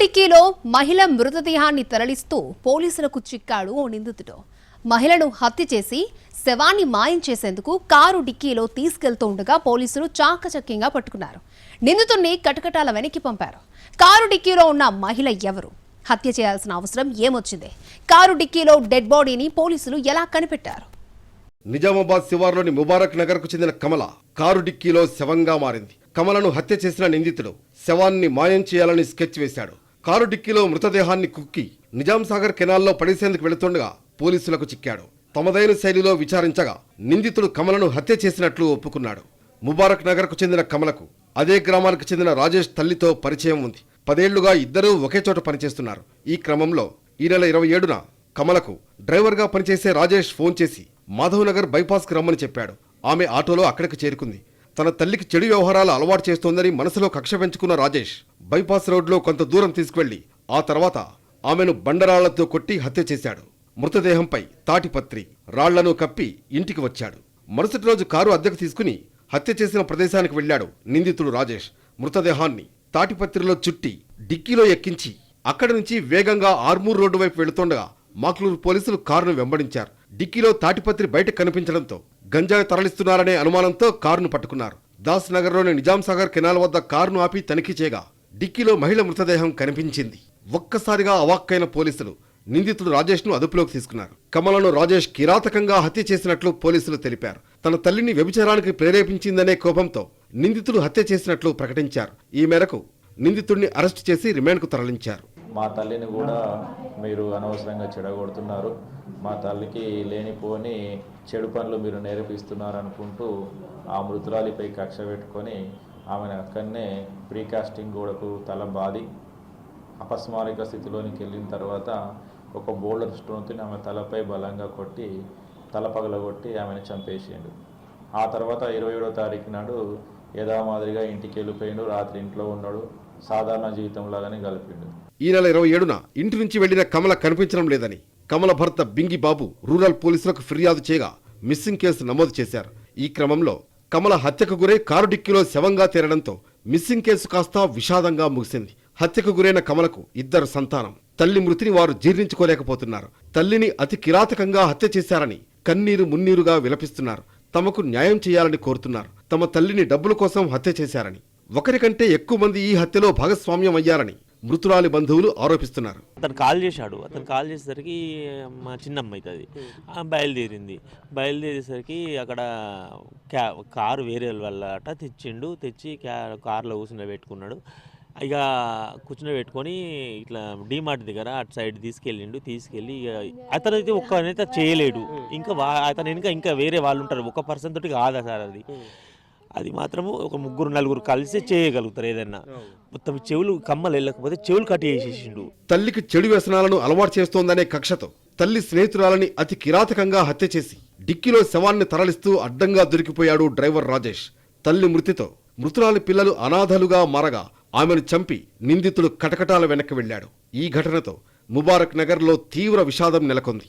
డిక్కీలో మహిళ మృతదేహాన్ని తరలిస్తూ పోలీసులకు చిక్కాడు ఓ నిందితుడు. మహిళను హత్య చేసి శవాన్ని మాయం చేసేందుకు కారు డిక్కీలో తీసుకెళ్తూ ఉండగా పోలీసులు చాకచక్యంగా పట్టుకున్నారు. నిందితుడిని కటకటాల వెనక్కి పంపారు. కారు డిక్కీలో ఉన్న మహిళ ఎవరు? హత్య చేయాల్సిన అవసరం ఏమొచ్చింది? కారు డిక్కీలో డెడ్ బాడీని పోలీసులు ఎలా కనిపెట్టారు? నిజామాబాద్ శివార్లోని ముబారక్ నగర్కు చెందిన కమల కారు డిక్కీలో శవంగా మారింది. కమలను హత్య చేసిన నిందితుడు శవాన్ని మాయం చేయాలని స్కెచ్ వేశాడు. కారు డిక్కీలో మృతదేహాన్ని కుక్కి నిజాం సాగర్ కెనాల్లో పడేసేందుకు వెళుతుండగా పోలీసులకు చిక్కాడు. తమదైన శైలిలో విచారించగా నిందితుడు కమలను హత్య చేసినట్లు ఒప్పుకున్నాడు. ముబారక్ నగర్కు చెందిన కమలకు అదే గ్రామానికి చెందిన రాజేష్ తల్లితో పరిచయం ఉంది. పదేళ్ళుగా ఇద్దరూ ఒకే చోట పనిచేస్తున్నారు. ఈ క్రమంలో ఈ నెల ఇరవై ఏడున కమలకు డ్రైవర్గా పనిచేసే రాజేష్ ఫోన్ చేసి మాధవ్ నగర్ బైపాస్కి రమ్మని చెప్పాడు. ఆమె ఆటోలో అక్కడికి చేరుకుంది. తన తల్లికి చెడు వ్యవహారాలు అలవాటు చేస్తోందని మనసులో కక్ష పెంచుకున్న రాజేష్ బైపాస్ రోడ్లో కొంత దూరం తీసుకువెళ్ళి ఆ తర్వాత ఆమెను బండరాళ్ళతో కొట్టి హత్య చేశాడు. మృతదేహంపై తాటిపత్రి రాళ్ళను కప్పి ఇంటికి వచ్చాడు. మరుసటి రోజు కారు అద్దెకు తీసుకుని హత్య చేసిన ప్రదేశానికి వెళ్ళాడు నిందితుడు రాజేష్. మృతదేహాన్ని తాటిపత్రిలో చుట్టి డిక్కీలో ఎక్కించి అక్కడి నుంచి వేగంగా ఆర్మూర్ రోడ్డు వైపు వెళుతుండగా మాక్లూరు పోలీసులు కారును వెంబడించారు. డిక్కీలో తాటిపత్రి బయట కనిపించడంతో గంజాయి తరలిస్తున్నారనే అనుమానంతో కారును పట్టుకున్నారు. దాస్ నగర్లోని నిజాం సాగర్ కెనాల్ వద్ద కారును ఆపి తనిఖీ చేయగా డిక్కీలో మహిళ మృతదేహం కనిపించింది. ఒక్కసారిగా అవాక్కైన పోలీసులు నిందితుడు రాజేష్ను అదుపులోకి తీసుకున్నారు. కమలను రాజేష్ కిరాతకంగా హత్య చేసినట్లు పోలీసులు తెలిపారు. తన తల్లిని వ్యభిచారానికి ప్రేరేపించిందనే కోపంతో నిందితుడు హత్య చేసినట్లు ప్రకటించారు. ఈ మేరకు నిందితుడిని అరెస్టు చేసి రిమాండ్కు తరలించారు. మా తల్లిని కూడా మీరు అనవసరంగా చెడగొడుతున్నారు. మా తల్లికి లేనిపోని చెడు పనులు మీరు నేర్పిస్తున్నారు అనుకుంటూ ఆ మృతురాలిపై కక్ష పెట్టుకొని ఆమెను అక్కడనే ప్రీకాస్టింగ్ గోడకు తల బాది అపస్మారక స్థితిలోనికి వెళ్ళిన తర్వాత ఒక బోల్డర్ స్టోన్తో ఆమె తలపై బలంగా కొట్టి తల పగలగొట్టి ఆమెను చంపేసిండు. ఆ తర్వాత ఇరవై ఏడో తారీఖు నాడు యథామాదిరిగా ఇంటికి వెళ్ళిపోయిండు. రాత్రి ఇంట్లో ఉన్నాడు. సాధారణ జీవితంలాగానే గలిపిండు ఈ నెల ఇరవై ఏడున ఇంటి నుంచి వెళ్ళిన కమల కనిపించడం లేదని కమల భర్త బింగి బాబు రూరల్ పోలీసులకు ఫిర్యాదు చేయగా మిస్సింగ్ కేసు నమోదు చేశారు. ఈ క్రమంలో కమల హత్యకు గురై కారు డిక్కీలో శవంగా తేరడంతో మిస్సింగ్ కేసు కాస్త విషాదంగా ముగిసింది. హత్యకు గురైన కమలకు ఇద్దరు సంతానం. తల్లి మృతిని వారు జీర్ణించుకోలేకపోతున్నారు. తల్లిని అతి కిరాతకంగా హత్య చేశారని కన్నీరు మున్నీరుగా విలపిస్తున్నారు. తమకు న్యాయం చేయాలని కోరుతున్నారు. తమ తల్లిని డబ్బుల కోసం హత్య చేశారని ఒకరికంటే ఎక్కువ మంది ఈ హత్యలో భాగస్వామ్యం అయ్యారని మృతురాలి బంధువులు ఆరోపిస్తున్నారు. అతను కాల్ చేశాడు. అతను కాల్ చేసేసరికి మా చిన్నమ్మ అవుతుంది బయలుదేరింది. బయలుదేరేసరికి అక్కడ క్యా కారు వేరే వాళ్ళ అట తెచ్చిండు. తెచ్చి క్యా కారులో కూర్చుని పెట్టుకున్నాడు ఇక కూర్చుని పెట్టుకొని ఇట్లా డీమార్ట్ దగ్గర అటు సైడ్ తీసుకెళ్ళిండు. తీసుకెళ్ళి ఇక అతను అయితే ఒక్కనైతే చేయలేడు. ఇంకా వా అతను ఇంకా ఇంకా వేరే వాళ్ళు ఉంటారు ఒక పర్సన్ తోటి కాదా సార్ అది? అది మాత్రము ఒక ముగ్గురు నలుగురు కలిసి చేయగలుగుతారు ఏదైనా. మొత్తం చెవులు కమ్మలు వెళ్ళకపోతే చెవులు కట్టి వేసేసిండు తల్లికి చెడు వ్యసనాలను అలవాటు చేస్తోందనే కక్షతో తల్లి స్నేహితురాలని అతి కిరాతకంగా హత్య చేసి డిక్కీలో శవాన్ని తరలిస్తూ అడ్డంగా దొరికిపోయాడు డ్రైవర్ రాజేష్. తల్లి మృతితో మృతురాలి పిల్లలు అనాథలుగా మారగా ఆమెను చంపి నిందితుడు కటకటాల వెనక్కి వెళ్ళాడు. ఈ ఘటనతో ముబారక్ నగర్లో తీవ్ర విషాదం నెలకొంది.